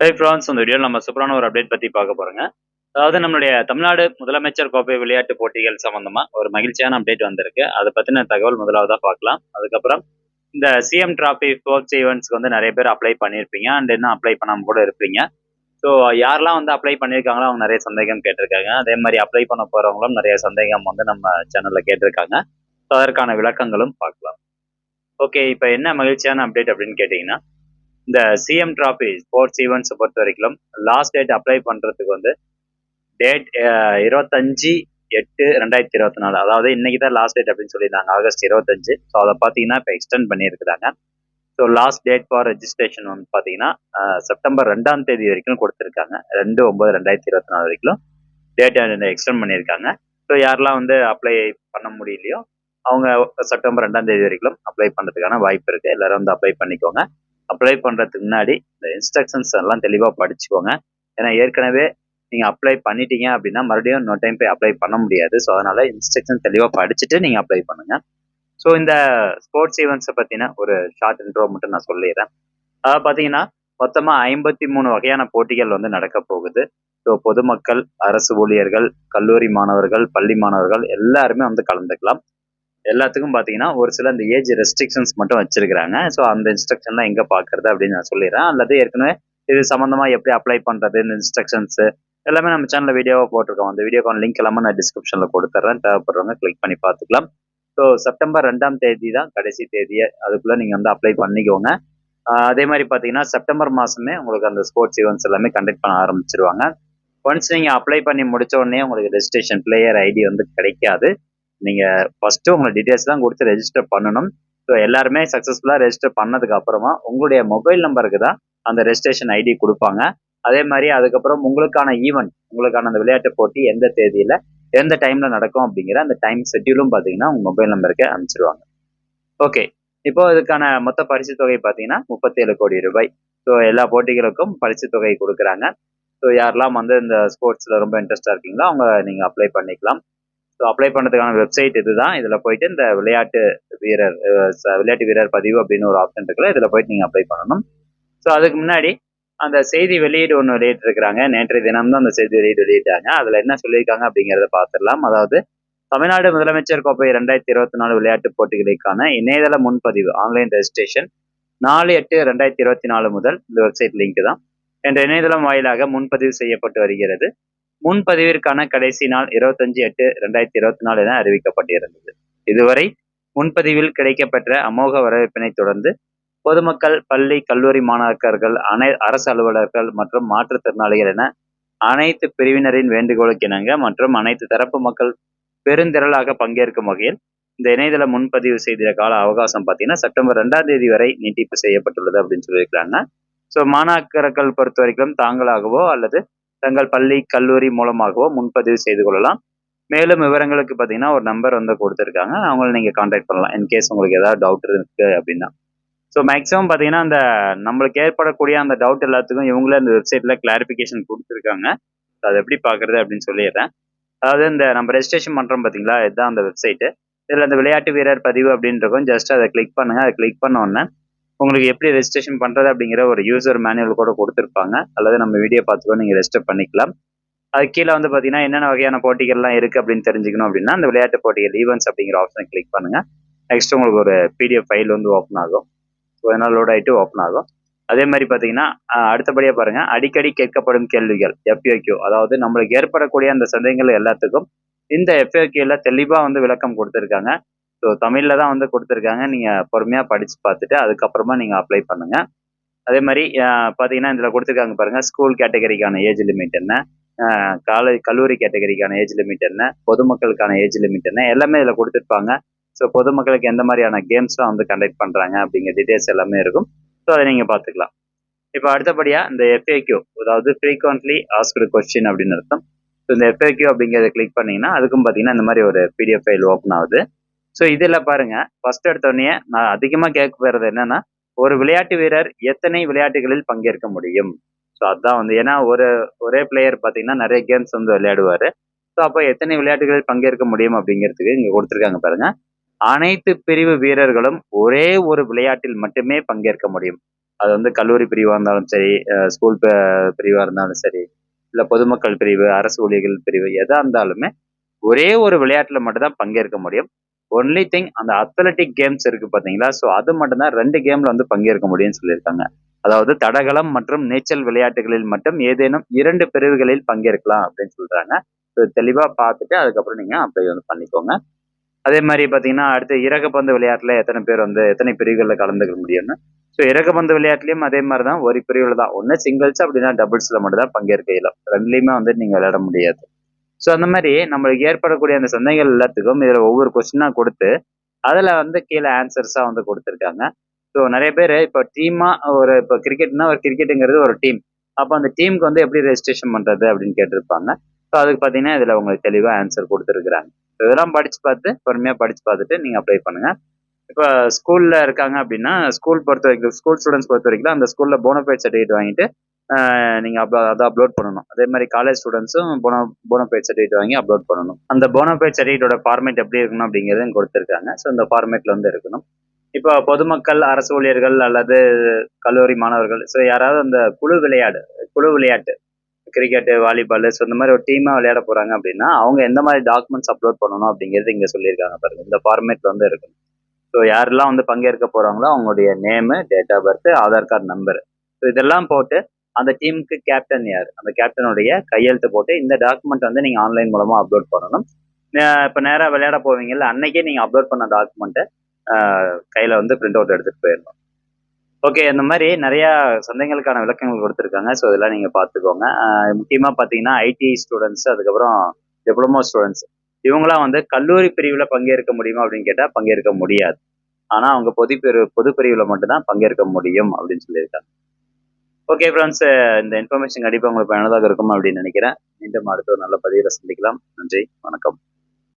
ஹே France இந்த வீடியோவில் நம்ம சூப்பரான ஒரு அப்டேட் பற்றி பார்க்க போகிறோங்க அதாவது நம்மளுடைய தமிழ்நாடு முதலமைச்சர் கோப்பை விளையாட்டு போட்டிகள் சம்மந்தமாக ஒரு மகிழ்ச்சியான அப்டேட் வந்திருக்கு. அதை பற்றின தகவல் முதலாவதாக பார்க்கலாம். அதுக்கப்புறம் இந்த சிஎம் டிராஃபி ஸ்போர்ட்ஸ் ஈவெண்ட்ஸ்க்கு வந்து நிறைய பேர் அப்ளை பண்ணியிருப்பீங்க. அண்ட் இன்னும் அப்ளை பண்ணாமல் கூட இருப்பீங்க. ஸோ யாரெல்லாம் வந்து அப்ளை பண்ணியிருக்காங்களோ அவங்க நிறைய சந்தேகம் கேட்டிருக்காங்க. அதே மாதிரி அப்ளை பண்ண போகிறவங்களும் நிறைய சந்தேகம் வந்து நம்ம சேனலில் கேட்டிருக்காங்க. ஸோ அதற்கான விளக்கங்களும் பார்க்கலாம். ஓகே இப்போ என்ன மகிழ்ச்சியான அப்டேட் அப்படின்னு கேட்டிங்கன்னா இந்த சிஎம் டிராஃபி ஸ்போர்ட்ஸ் ஈவெண்ட்ஸை பொறுத்த வரைக்கும் லாஸ்ட் டேட் அப்ளை பண்ணுறதுக்கு வந்து டேட் இருபத்தஞ்சி எட்டு ரெண்டாயிரத்தி இருபத்தி நாலு. அதாவது இன்னைக்கு தான் லாஸ்ட் டேட் அப்படின்னு சொல்லியிருந்தாங்க ஆகஸ்ட் இருபத்தஞ்சு. ஸோ அதை பார்த்தீங்கன்னா இப்போ எக்ஸ்டெண்ட் பண்ணியிருக்கிறாங்க. So last date for registration வந்து பார்த்தீங்கன்னா செப்டம்பர் ரெண்டாம் தேதி வரைக்கும் கொடுத்துருக்காங்க. ரெண்டு ஒன்பது ரெண்டாயிரத்தி இருபத்தி நாலு வரைக்கும் டேட் எக்ஸ்டெண்ட் பண்ணியிருக்காங்க. ஸோ யாரெல்லாம் வந்து அப்ளை பண்ண முடியலையோ அவங்க செப்டம்பர் ரெண்டாம் தேதி வரைக்கும் அப்ளை பண்ணுறதுக்கான வாய்ப்பு இருக்குது எல்லாரும் வந்து அப்ளை பண்ணிக்கோங்க. அப்ளை பண்ணுறதுக்கு முன்னாடி இந்த இன்ஸ்ட்ரக்ஷன்ஸ் எல்லாம் தெளிவாக படிச்சுக்கோங்க. ஏன்னா ஏற்கனவே நீங்கள் அப்ளை பண்ணிட்டீங்க அப்படின்னா மறுபடியும் இன்னொரு டைம் போய் அப்ளை பண்ண முடியாது. ஸோ அதனால் இன்ஸ்ட்ரக்ஷன் தெளிவாக படிச்சுட்டு நீங்கள் அப்ளை பண்ணுங்கள் ஸோ இந்த ஸ்போர்ட்ஸ் ஈவெண்ட்ஸை பற்றின ஒரு ஷார்ட் இன்ட்ரோ மட்டும் நான் சொல்லிடுறேன். அதாவது பார்த்தீங்கன்னா மொத்தமாக ஐம்பத்தி மூணு வகையான போட்டிகள் வந்து நடக்க போகுது. ஸோ பொதுமக்கள் அரசு ஊழியர்கள் கல்லூரி மாணவர்கள் பள்ளி மாணவர்கள் எல்லாருமே வந்து கலந்துக்கலாம். எல்லாத்துக்கும் பார்த்தீங்கன்னா ஒரு சில இந்த ஏஜ் ரெஸ்ட்ரிக்ஷன்ஸ் மட்டும் வச்சிருக்கிறாங்க. ஸோ அந்த இன்ஸ்ட்ரக்ஷன்லாம் எங்கே பார்க்கறது அப்படின்னு நான் சொல்லிடுறேன். அல்லது ஏற்கனவே இது சம்மந்தமாக எப்படி அப்ளை பண்ணுறது இந்த இன்ஸ்ட்ரக்ஷன்ஸு எல்லாமே நம்ம சேனலில் வீடியோவாக போட்டிருக்கோம். அந்த வீடியோக்கான லிங்க் எல்லாமே நான் டிஸ்கிரிப்ஷனில் கொடுத்துட்றேன் தேவைப்படுறவங்க கிளிக் பண்ணி பார்த்துக்கலாம். ஸோ செப்டம்பர் ரெண்டாம் தேதி தான் கடைசி தேதியை அதுக்குள்ளே நீங்கள் வந்து அப்ளை பண்ணிக்கோங்க. அதே மாதிரி பார்த்தீங்கன்னா செப்டம்பர் மாதமே உங்களுக்கு அந்த ஸ்போர்ட்ஸ் ஈவெண்ட்ஸ் எல்லாமே கண்டக்ட் பண்ண ஆரம்பிச்சிருவாங்க. ஒன்ஸ் நீங்கள் அப்ளை பண்ணி முடித்த உடனே உங்களுக்கு ரெஜிஸ்ட்ரேஷன் பிளேயர் ஐடி வந்து கிடைக்காது. நீங்கள் ஃபஸ்ட்டு உங்களை டீட்டெயில்ஸ் தான் கொடுத்து ரெஜிஸ்டர் பண்ணணும். ஸோ எல்லாருமே சக்ஸஸ்ஃபுல்லாக ரெஜிஸ்டர் பண்ணதுக்கு அப்புறமா உங்களுடைய மொபைல் நம்பருக்கு தான் அந்த ரெஜிஸ்ட்ரேஷன் ஐடி கொடுப்பாங்க. அதே மாதிரி அதுக்கப்புறம் உங்களுக்கான ஈவெண்ட் உங்களுக்கான அந்த விளையாட்டு போட்டி எந்த தேதியில் எந்த டைமில் நடக்கும் அப்படிங்கிற அந்த டைம் ஷெட்யூலும் பார்த்தீங்கன்னா உங்கள் மொபைல் நம்பருக்கு அனுப்பிச்சிருவாங்க. ஓகே இப்போ இதுக்கான மொத்த பரிசு தொகை பார்த்தீங்கன்னா முப்பத்தேழு கோடி ரூபாய். ஸோ எல்லா போட்டிகளுக்கும் பரிசு தொகை கொடுக்குறாங்க. ஸோ யாரெல்லாம் வந்து இந்த ஸ்போர்ட்ஸில் ரொம்ப இன்ட்ரெஸ்டாக இருக்கீங்களோ அவங்க நீங்கள் அப்ளை பண்ணிக்கலாம். ஸோ அப்ளை பண்ணுறதுக்கான வெப்சைட் இதுதான். இதில் போயிட்டு இந்த விளையாட்டு வீரர் விளையாட்டு வீரர் பதிவு அப்படின்னு ஒரு ஆப்ஷன் இருக்குல்ல இதில் போயிட்டு நீங்கள் அப்ளை பண்ணணும். ஸோ அதுக்கு முன்னாடி அந்த செய்தி வெளியீடு ஒன்று வெளியிட்டிருக்கிறாங்க. நேற்றைய தினம் தான் அந்த செய்தி வெளியீடு வெளியிட்டாங்க. அதில் என்ன சொல்லியிருக்காங்க அப்படிங்கிறத பார்த்துடலாம் அதாவது தமிழ்நாடு முதலமைச்சர் கோப்பை ரெண்டாயிரத்தி இருபத்தி நாலு விளையாட்டுப் போட்டிகளுக்கான இணையதள முன்பதிவு ஆன்லைன் ரெஜிஸ்ட்ரேஷன் நாலு எட்டு ரெண்டாயிரத்தி இருபத்தி நாலு முதல் இந்த வெப்சைட் லிங்க் தான். என்ற இணையதளம் வாயிலாக முன்பதிவு செய்யப்பட்டு வருகிறது. முன்பதிவிற்கான கடைசி நாள் இருபத்தஞ்சு எட்டு ரெண்டாயிரத்தி இருபத்தி நாலு என அறிவிக்கப்பட்டிருந்தது. இதுவரை முன்பதிவில் கிடைக்கப்பெற்ற அமோக வரவேற்பினை தொடர்ந்து பொதுமக்கள் பள்ளி கல்லூரி மாணாக்கர்கள் அனை அரசு அலுவலர்கள் மற்றும் மாற்றுத்திறனாளிகள் என அனைத்து பிரிவினரின் வேண்டுகோளுக்கிணங்க மற்றும் அனைத்து தரப்பு மக்கள் பெருந்திரளாக பங்கேற்கும் வகையில் இந்த இணையதள முன்பதிவு செய்த கால அவகாசம் பார்த்தீங்கன்னா செப்டம்பர் ரெண்டாம் தேதி வரை நீட்டிப்பு செய்யப்பட்டுள்ளது அப்படின்னு சொல்லியிருக்கிறாங்க ஸோ மாணாக்கர்கள் பொறுத்த வரைக்கும் தாங்களாகவோ அல்லது தங்கள் பள்ளி கல்லூரி மூலமாகவோ முன்பதிவு செய்து கொள்ளலாம். மேலும் விவரங்களுக்கு பார்த்தீங்கன்னா ஒரு நம்பர் வந்து கொடுத்துருக்காங்க. அவங்கள நீங்கள் காண்டாக்ட் பண்ணலாம். இன்கேஸ் உங்களுக்கு ஏதாவது டவுட் இருக்கு அப்படின்னா. ஸோ மேக்ஸிமம் பார்த்தீங்கன்னா அந்த நம்மளுக்கு ஏற்படக்கூடிய அந்த டவுட் எல்லாத்துக்கும் இவங்களே அந்த வெப்சைட்டில் கிளாரிஃபிகேஷன் கொடுத்துருக்காங்க. அதை எப்படி பார்க்குறது அப்படின்னு சொல்லிடுறேன். அதாவது இந்த நம்ம ரெஜிஸ்ட்ரேஷன் பண்ணுறோம் பார்த்தீங்களா? இதுதான் அந்த வெப்சைட்டு இதில் அந்த விளையாட்டு வீரர் பதிவு அப்படின்றக்கும் ஜஸ்ட் அதை கிளிக் பண்ணுங்கள் அதை கிளிக் பண்ண உடனே உங்களுக்கு எப்படி ரெஜிஸ்ட்ரேஷன் பண்ணுறது அப்படிங்கிற ஒரு யூசர் மேனுவல் கூட கொடுத்துருப்பாங்க. அல்லது நம்ம வீடியோ பார்த்துக்கோ நீங்கள் ரெஜிஸ்டர் பண்ணிக்கலாம். அது கீழே வந்து பார்த்தீங்கன்னா என்னென்ன வகையான போட்டிகள்லாம் இருக்குது அப்படின்னு தெரிஞ்சுக்கணும் அப்படின்னா அந்த விளையாட்டு போட்டிகள் ஈவெண்ட்ஸ் அப்படிங்கிற ஆப்ஷனை கிளிக் பண்ணுங்கள் நெக்ஸ்ட் உங்களுக்கு ஒரு பிடிஎஃப் ஃபைல் வந்து ஓப்பன் ஆகும். ஸோ அதனால் லோட் ஆகிட்டு ஓப்பன் ஆகும். அதே மாதிரி பார்த்தீங்கன்னா அடுத்தபடியாக பாருங்கள் அடிக்கடி கேட்கப்படும் கேள்விகள் எஃப்ஏக்யூ அதாவது நம்மளுக்கு ஏற்படக்கூடிய அந்த சந்தேகங்கள் எல்லாத்துக்கும் இந்த எஃப்ஏக்யூல தெளிவாக வந்து விளக்கம் கொடுத்துருக்காங்க. ஸோ தமிழில் தான் வந்து கொடுத்துருக்காங்க. நீங்கள் பொறுமையாக படித்து பார்த்துட்டு அதுக்கப்புறமா நீங்கள் அப்ளை பண்ணுங்கள் அதே மாதிரி பார்த்தீங்கன்னா இதில் கொடுத்துருக்காங்க பாருங்கள் ஸ்கூல் கேட்டகரிக்கான ஏஜ் லிமிட் என்ன காலேஜ் கல்லூரி கேட்டகரிக்கான ஏஜ் லிமிட் என்ன பொதுமக்களுக்கான ஏஜ் லிமிட் என்ன எல்லாமே இதில் கொடுத்துருப்பாங்க. ஸோ பொதுமக்களுக்கு எந்த மாதிரியான கேம்ஸ்லாம் வந்து கண்டக்ட் பண்ணுறாங்க அப்படிங்கிற டீட்டெயில்ஸ் எல்லாமே இருக்கும். ஸோ அதை நீங்கள் பார்த்துக்கலாம். இப்போ அடுத்தபடியாக இந்த எஃப்ஏக்யூ அதாவது ஃப்ரீக்வன்ட்லி ஆஸ்கடு கொஸ்டின் அப்படின்னு அர்த்தம். ஸோ இந்த எஃப்ஏக்யூ அப்படிங்கிறத கிளிக் பண்ணிங்கன்னா அதுக்கும் பார்த்தீங்கன்னா இந்த மாதிரி ஒரு பிடிஎஃப் ஃபைல் ஓப்பன் ஆகுது. ஸோ இதில் பாருங்க ஃபர்ஸ்ட் எடுத்தோடனே நான் அதிகமாக கேட்க போகிறது என்னன்னா ஒரு விளையாட்டு வீரர் எத்தனை விளையாட்டுகளில் பங்கேற்க முடியும்? ஸோ அதுதான் வந்து ஏன்னா ஒரு ஒரே பிளேயர் பார்த்தீங்கன்னா நிறைய கேம்ஸ் வந்து விளையாடுவார். ஸோ அப்போ எத்தனை விளையாட்டுகளில் பங்கேற்க முடியும் அப்படிங்கிறதுக்கு இங்கே கொடுத்துருக்காங்க பாருங்க. அனைத்து பிரிவு வீரர்களும் ஒரே ஒரு விளையாட்டில் மட்டுமே பங்கேற்க முடியும். அது வந்து கல்லூரி பிரிவாக இருந்தாலும் சரி ஸ்கூல் பிரிவாக இருந்தாலும் சரி இல்லை பொதுமக்கள் பிரிவு அரசு ஊழியர்கள் பிரிவு எதாக இருந்தாலுமே ஒரே ஒரு விளையாட்டில் மட்டும்தான் பங்கேற்க முடியும். ஒன்லி திங் அந்த அத்லட்டிக் கேம்ஸ் இருக்கு பாத்தீங்களா? ஸோ அது மட்டும்தான் ரெண்டு கேம்ல வந்து பங்கேற்க முடியும்னு சொல்லியிருக்காங்க. அதாவது தடகளம் மற்றும் நீச்சல் விளையாட்டுகளில் மட்டும் ஏதேனும் இரண்டு பிரிவுகளில் பங்கேற்கலாம் அப்படின்னு சொல்றாங்க. ஸோ தெளிவாக பார்த்துட்டு அதுக்கப்புறம் நீங்கள் அப்ளை வந்து பண்ணிக்கோங்க. அதே மாதிரி பார்த்தீங்கன்னா அடுத்து இறகப்பந்து விளையாட்டில் எத்தனை பேர் வந்து எத்தனை பிரிவுகளில் கலந்துக்க முடியும்னு. ஸோ இறகுப்பந்து விளையாட்டுலையும் அதே மாதிரி தான் ஒரு பிரிவில் தான். ஒன்று சிங்கிள்ஸ் அப்படின்னா டபுள்ஸில் மட்டும் தான் பங்கேற்க இயலும். ரெண்டுலேயுமே வந்து நீங்கள் விளையாட முடியாது. ஸோ அந்த மாதிரி நம்மளுக்கு ஏற்படக்கூடிய அந்த சந்தைகள் எல்லாத்துக்கும் இதில் ஒவ்வொரு கொஸ்டினாக கொடுத்து அதில் வந்து கீழே ஆன்சர்ஸாக வந்து கொடுத்துருக்காங்க. ஸோ நிறைய பேர் இப்போ டீமாக ஒரு இப்போ கிரிக்கெட்னா ஒரு கிரிக்கெட்டுங்கிறது ஒரு டீம் அப்போ அந்த டீமுக்கு வந்து எப்படி ரெஜிஸ்ட்ரேஷன் பண்ணுறது அப்படின்னு கேட்டிருப்பாங்க. ஸோ அதுக்கு பார்த்தீங்கன்னா இதில் உங்களுக்கு தெளிவாக ஆன்சர் கொடுத்துருக்குறாங்க. இதெல்லாம் படித்து பார்த்து பொறுமையாக படித்து பார்த்துட்டு நீங்கள் அப்ளை பண்ணுங்கள் இப்போ ஸ்கூலில் இருக்காங்க அப்படின்னா ஸ்கூல் பொறுத்த வரைக்கும் ஸ்கூல் ஸ்டூடெண்ட்ஸ் பொறுத்த வரைக்கும் அந்த ஸ்கூலில் போனஃபைட் சர்டிஃபிகேட் வாங்கிட்டு நீங்கள் அப்லோ அதை அப்லோட் பண்ணணும். அதே மாதிரி காலேஜ் ஸ்டூடெண்ட்ஸும் போனோ போனோஃபைட் சர்டிஃபிகேட் வாங்கி அப்லோட் பண்ணணும். அந்த போனோஃபைட் சர்டிஃபிகேட்டோட ஃபார்மேட் எப்படி இருக்கணும் அப்படிங்கிறது கொடுத்துருக்காங்க. ஸோ இந்த ஃபார்மேட்டில் வந்து இருக்கணும். இப்போ பொதுமக்கள் அரசு ஊழியர்கள் அல்லது கல்லூரி மாணவர்கள் ஸோ யாராவது அந்த குழு விளையாடு குழு விளையாட்டு கிரிக்கெட்டு வாலிபால் ஸோ இந்த மாதிரி ஒரு டீமாக விளையாட போகிறாங்க அப்படின்னா அவங்க எந்த மாதிரி டாக்குமெண்ட்ஸ் அப்லோட் பண்ணணும் அப்படிங்கிறது இங்கே சொல்லியிருக்காங்க பாருங்க. இந்த ஃபார்மேட்டில் வந்து இருக்கணும். ஸோ யாரெல்லாம் வந்து பங்கேற்க போகிறாங்களோ அவங்களுடைய name date of birth Aadhaar card number so இதெல்லாம் போட்டு அந்த டீமுக்கு கேப்டன் யார்? அந்த கேப்டனுடைய கையெழுத்து போட்டு இந்த டாக்குமெண்ட் வந்து நீங்கள் ஆன்லைன் மூலமாக அப்லோட் பண்ணணும். இப்போ நேராக விளையாட போவீங்கல்ல அன்னைக்கே நீங்கள் அப்லோட் பண்ண டாக்குமெண்ட்டை கையில் வந்து பிரிண்ட் அவுட் எடுத்துகிட்டு போயிடணும். ஓகே இந்த மாதிரி நிறையா சந்தைகளுக்கான விளக்கங்கள் கொடுத்துருக்காங்க. ஸோ இதெல்லாம் நீங்கள் பார்த்துக்கோங்க. முக்கியமாக பார்த்தீங்கன்னா ஐடி ஸ்டூடெண்ட்ஸ் அதுக்கப்புறம் டிப்ளமோ ஸ்டூடெண்ட்ஸ் இவங்களாம் வந்து கல்லூரி பிரிவில் பங்கேற்க முடியுமா அப்படின்னு கேட்டால் பங்கேற்க முடியாது. ஆனால் அவங்க பொது பிரிவு பொது பிரிவில் மட்டும்தான் பங்கேற்க முடியும் அப்படின்னு சொல்லியிருக்காங்க. ஓகே ஃப்ரெண்ட்ஸ் இந்த இன்ஃபர்மேஷன் கண்டிப்பாக உங்களுக்கு பயனுள்ளதாக இருக்கும் அப்படின்னு நினைக்கிறேன். மீண்டும் அடுத்த ஒரு நல்ல பதிவில் சந்திக்கலாம். நன்றி வணக்கம்.